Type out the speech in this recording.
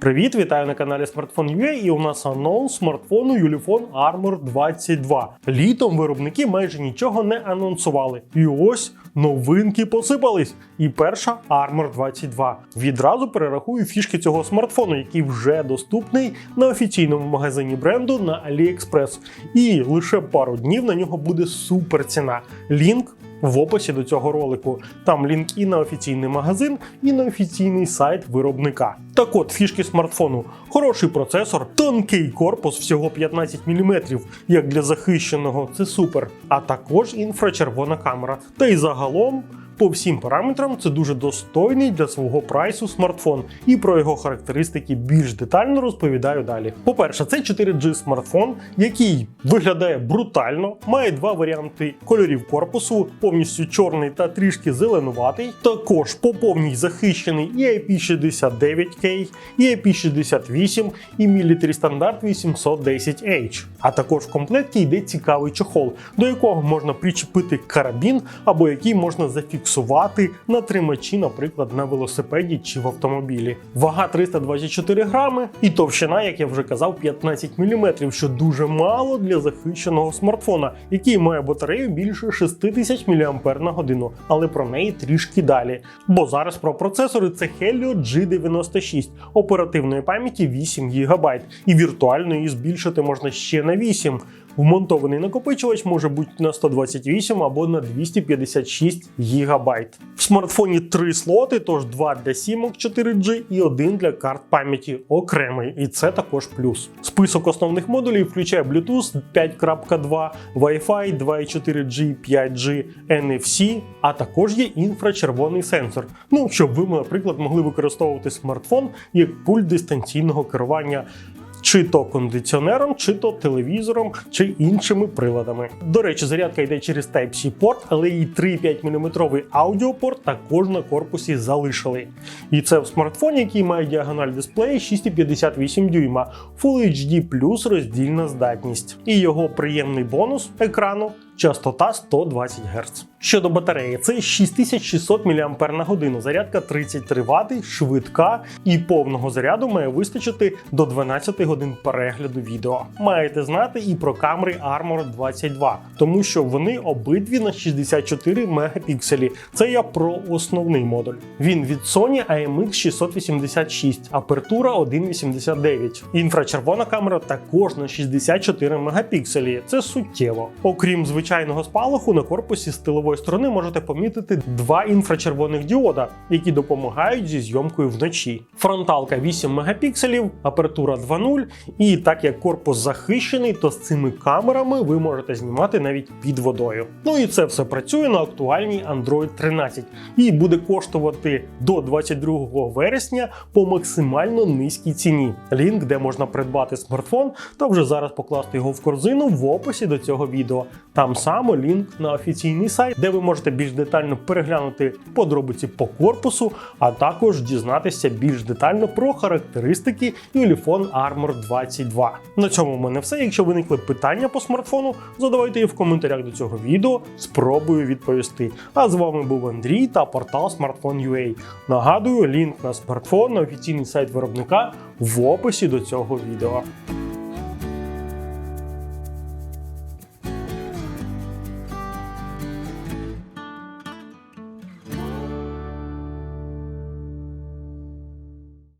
Привіт, вітаю на каналі Smartphone.ua і у нас анонс смартфону Ulefone Armor 22. Літом виробники майже нічого не анонсували. І ось новинки посипались. І перша Armor 22. Відразу перерахую фішки цього смартфону, який вже доступний на офіційному магазині бренду на AliExpress. І лише пару днів на нього буде супер ціна. Лінк в описі до цього ролику. Там лінк і на офіційний магазин, і на офіційний сайт виробника. Так от, фішки смартфону: хороший процесор, тонкий корпус всього 15 мм, як для захищеного, це супер. А також інфрачервона камера. Та й загалом. По всім параметрам це дуже достойний для свого прайсу смартфон, і про його характеристики більш детально розповідаю далі. По-перше, це 4G смартфон, який виглядає брутально, має два варіанти кольорів корпусу, повністю чорний та трішки зеленуватий. Також по повній захищений і IP69K, і IP68, і Military стандарт 810H. А також в комплекті йде цікавий чохол, до якого можна причепити карабін або який можна зафіксувати на тримачі, наприклад, на велосипеді чи в автомобілі. Вага 324 грами і товщина, як я вже казав, 15 мм, що дуже мало для захищеного смартфона, який має батарею більше 6000 мАч на годину, але про неї трішки далі. Бо зараз про процесори це Helio G96 оперативної пам'яті 8 ГБ, і віртуально її збільшити можна ще на 8. Вмонтований накопичувач може бути на 128 або на 256 ГБ. В смартфоні три слоти, тож два для сімок 4G і один для карт пам'яті окремий, і це також плюс. Список основних модулів включає Bluetooth 5.2, Wi-Fi 2.4G, 5G, NFC, а також є інфрачервоний сенсор. Ну, щоб ви, наприклад, могли використовувати смартфон як пульт дистанційного керування чи то кондиціонером, чи то телевізором, чи іншими приладами. До речі, зарядка йде через Type-C порт, але і 3,5 мм аудіопорт також на корпусі залишили. І це в смартфоні, який має діагональ дисплеї 6,58 дюйма, Full HD роздільна здатність. І його приємний бонус екрану частота 120 Гц. Щодо батареї, це 6600 мАч, зарядка 33 Вт, швидка і повного заряду має вистачити до 12 годин перегляду відео. Маєте знати і про камери Armor 22, тому що вони обидві на 64 мегапікселі. Це я про основний модуль. Він від Sony AMX 686, апертура 1,89. Інфрачервона камера також на 64 мегапікселі. Це суттєво. Окрім звичайного спалаху, на корпусі з тилової сторони можете помітити два інфрачервоних діода, які допомагають зі зйомкою вночі. Фронталка 8 мегапікселів, апертура 2.0, і так як корпус захищений, то з цими камерами ви можете знімати навіть під водою. Ну і це все працює на актуальній Android 13 і буде коштувати до 22 вересня по максимально низькій ціні. Лінк, де можна придбати смартфон, та вже зараз покласти його в корзину в описі до цього відео. Там само лінк на офіційний сайт, де ви можете більш детально переглянути подробиці по корпусу, а також дізнатися більш детально про характеристики Ulefone Armor 22. На цьому в мене все. Якщо виникли питання по смартфону, задавайте їх в коментарях до цього відео, спробую відповісти. А з вами був Андрій та портал Smartphone.ua. Нагадую, лінк на смартфон на офіційний сайт виробника в описі до цього відео.